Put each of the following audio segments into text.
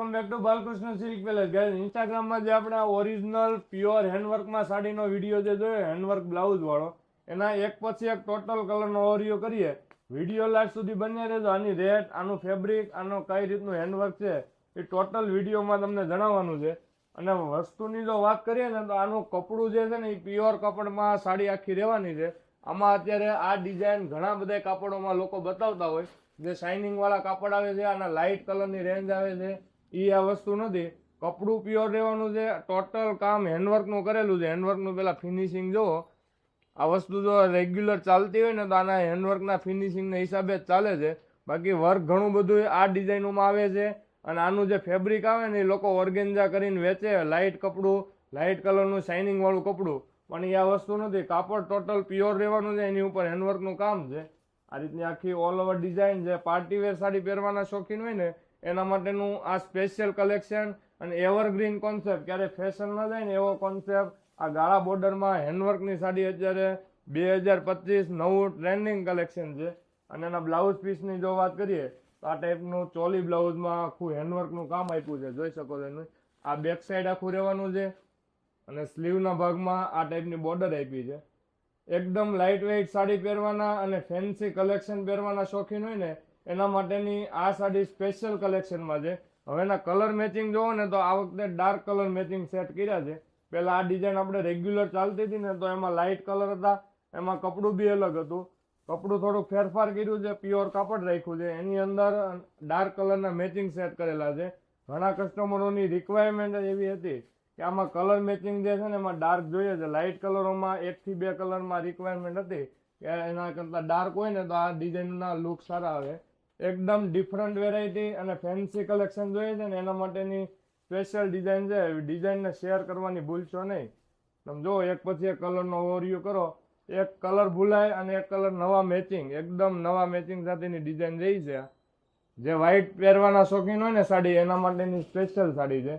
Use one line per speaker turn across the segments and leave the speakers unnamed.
Welcome back to Balkrishna silk palace. Guys ઇન્સ્ટાગ્રામમાં જે આપણે ઓરિજિનલ પ્યોર હેન્ડવર્કમાં સાડીનો વીડિયો જે જોયો હેન્ડવર્ક બ્લાઉઝ વાળો, એના એક પછી એક ટોટલ કલરનો ઓરિયો કરીએ. વીડિયો લાસ્ટ સુધી બન્યા રહેજો. આની રેટ આનું ફેબ્રિક આનો કઈ રીતનું હેન્ડવર્ક છે, એ ટોટલ વિડીયોમાં તમને જણાવવાનું છે. અને વસ્તુની જો વાત કરીએ ને, તો આનું કપડું જે છે ને, એ પ્યોર કપડમાં સાડી આખી રહેવાની છે. આમાં અત્યારે આ ડિઝાઇન ઘણા બધા કાપડોમાં લોકો બતાવતા હોય. જે શાઇનિંગ વાળા કાપડ આવે છે, આના લાઇટ કલરની રેન્જ આવે છે. એ આ વસ્તુ નથી. કપડું પ્યોર રહેવાનું છે ટોટલ કામ હેન્ડવર્કનું કરેલું છે. હેન્ડવર્કનું પહેલાં ફિનિશિંગ જુઓ. આ વસ્તુ જો રેગ્યુલર ચાલતી હોય ને તો આના હેન્ડવર્કના ફિનિશિંગના હિસાબે જ ચાલે છે. બાકી વર્ક ઘણું બધું આ ડિઝાઇનોમાં આવે છે અને આનું જે ફેબ્રિક આવે ને એ લોકો ઓર્ગેન્જા કરીને વેચે. લાઇટ કપડું લાઇટ કલરનું શાઇનિંગવાળું કપડું. પણ એ આ વસ્તુ નથી. કાપડ ટોટલ પ્યોર રહેવાનું છે. એની ઉપર હેન્ડવર્કનું કામ છે. આ રીતની આખી ઓલ ઓવર ડિઝાઇન છે. પાર્ટી વેર સાડી પહેરવાના શોખીન હોય ને એના માટેનું આ સ્પેશિયલ કલેક્શન અને એવરગ્રીન કોન્સેપ્ટ ક્યારે ફેશન ન જાય ને એવો કોન્સેપ્ટ આ ગાળા બોર્ડરમાં હેન્ડવર્કની સાડી અત્યારે બે હજાર પચીસ નવું ટ્રેન્ડિંગ કલેક્શન છે. અને એના બ્લાઉઝ પીસની જો વાત કરીએ, તો આ ટાઈપનું ચોલી બ્લાઉઝમાં આખું હેન્ડવર્કનું કામ આપ્યું છે. જોઈ શકો છો એનું. આ બેક સાઈડ આખું રહેવાનું છે અને સ્લીવના ભાગમાં આ ટાઈપની બોર્ડર આપી છે. એકદમ લાઇટ વેઇટ સાડી પહેરવાના અને ફેન્સી કલેક્શન પહેરવાના શોખીન હોય ને એના માટેની આ સાડી સ્પેશિયલ કલેક્શનમાં છે. હવે એના કલર મેચિંગ જોવો ને તો આ વખતે ડાર્ક કલર મેચિંગ સેટ કર્યા છે. પહેલાં આ ડિઝાઇન આપણે રેગ્યુલર ચાલતી હતી ને તો એમાં લાઇટ કલર હતા, એમાં કપડું બી અલગ હતું. કપડું થોડુંક ફેરફાર કર્યું છે પ્યોર કાપડ રાખ્યું છે. એની અંદર ડાર્ક કલરના મેચિંગ સેટ કરેલા છે. ઘણા કસ્ટમરોની રિક્વાયરમેન્ટ એવી હતી કે આમાં કલર મેચિંગ જે છે ને એમાં ડાર્ક જોઈએ છે. લાઇટ કલરોમાં એકથી બે કલરમાં રિક્વાયરમેન્ટ હતી. કે એના કરતાં ડાર્ક હોય ને તો આ ડિઝાઇનના લુક સારા આવે. એકદમ ડિફરન્ટ વેરાયટી અને ફેન્સી કલેક્શન જોઈએ છે ને, એના માટેની સ્પેશિયલ ડિઝાઇન છે. ડિઝાઇનને શેર કરવાની ભૂલશો નહીં. તમે જો, એક પછી એક કલરનો ઓવરવ્યૂ કરો. એક કલર ભૂલાય અને એક કલર નવા મેચિંગ એકદમ નવા મેચિંગ સાથેની ડિઝાઇન રહી છે. જે વ્હાઈટ પહેરવાના શોખીન હોય ને સાડી, એના માટેની સ્પેશિયલ સાડી છે.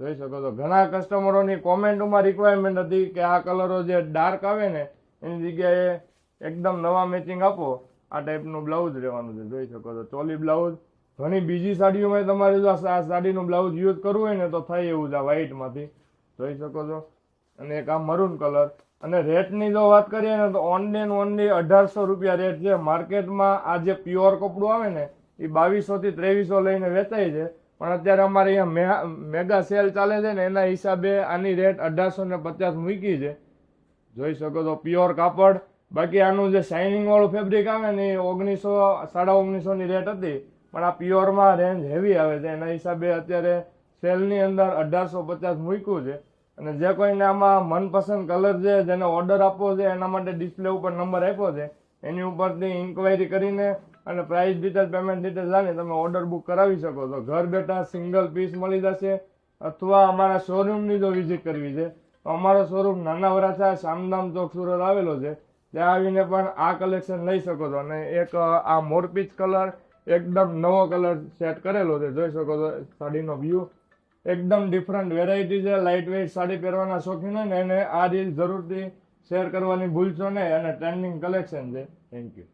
જોઈ શકો છો. ઘણા કસ્ટમરોની કોમેન્ટમાં રિક્વાયરમેન્ટ હતી કે આ કલરો જે ડાર્ક આવે ને, એની જગ્યાએ એકદમ નવા મેચિંગ આપો. આ ટાઈપનું બ્લાઉઝ રહેવાનું છે, જોઈ શકો છો. ચોલી બ્લાઉઝ ઘણી બીજી સાડીઓમાં તમારે જો આ સાડીનું બ્લાઉઝ યુઝ કરવું હોય ને તો થાય એવું છે આ વ્હાઇટમાંથી જોઈ શકો છો? અને એક આ મરૂન કલર અને રેટની જો વાત કરીએ ને તો ઓનલી એન્ડ ઓનલી અઢારસો રૂપિયા રેટ છે. માર્કેટમાં આ જે પ્યોર કપડું આવે ને, એ બાવીસોથી ત્રેવીસો લઈને વેચાય છે. પણ અત્યારે અમારે અહીંયા મેગા સેલ ચાલે છે ને, એના હિસાબે આની રેટ અઢારસો ને પચાસ મૂકી છે. જોઈ શકો તો પ્યોર કાપડ બાકી આનું જે શાઇનિંગ વાળું ફેબ્રિક આવે ને એ ઓગણીસો, સાડા ઓગણીસોની રેટ હતી, પણ આ પ્યોરમાં રેન્જ હેવી આવે છે. એના હિસાબે અત્યારે સેલની અંદર અઢારસો પચાસ મૂક્યું છે. અને જે કોઈને આમાં મનપસંદ કલર છે, જેને ઓર્ડર આપવો છે, એના માટે ડિસ્પ્લે ઉપર નંબર આપ્યો છે, એની ઉપરથી ઇન્ક્વાયરી કરીને અને પ્રાઇસ ડિટેલ પેમેન્ટ ડિટેલ જાણી તમે ઓર્ડર બુક કરાવી શકો છો. ઘર બેઠા સિંગલ પીસ મળી જશે, અથવા અમારા શોરૂમની જો વિઝિટ કરવી છે, તો અમારો શોરૂમ નાના વરાછા શામધામ ચોક સુરત આવેલો છે. ત્યાં આવીને પણ આ કલેક્શન લઈ શકો છો. અને એક આ મોરપીચ કલર એકદમ નવો કલર સેટ કરેલો છે. જોઈ શકો છો સાડીનો વ્યૂ એકદમ ડિફરન્ટ વેરાયટી છે. લાઇટ વેઇટ સાડી પહેરવાના શોખીન હોય ને એને આ રીલ જરૂરથી શેર કરવાની ભૂલશો નહીં. અને ટ્રેન્ડિંગ કલેક્શન છે. Thank you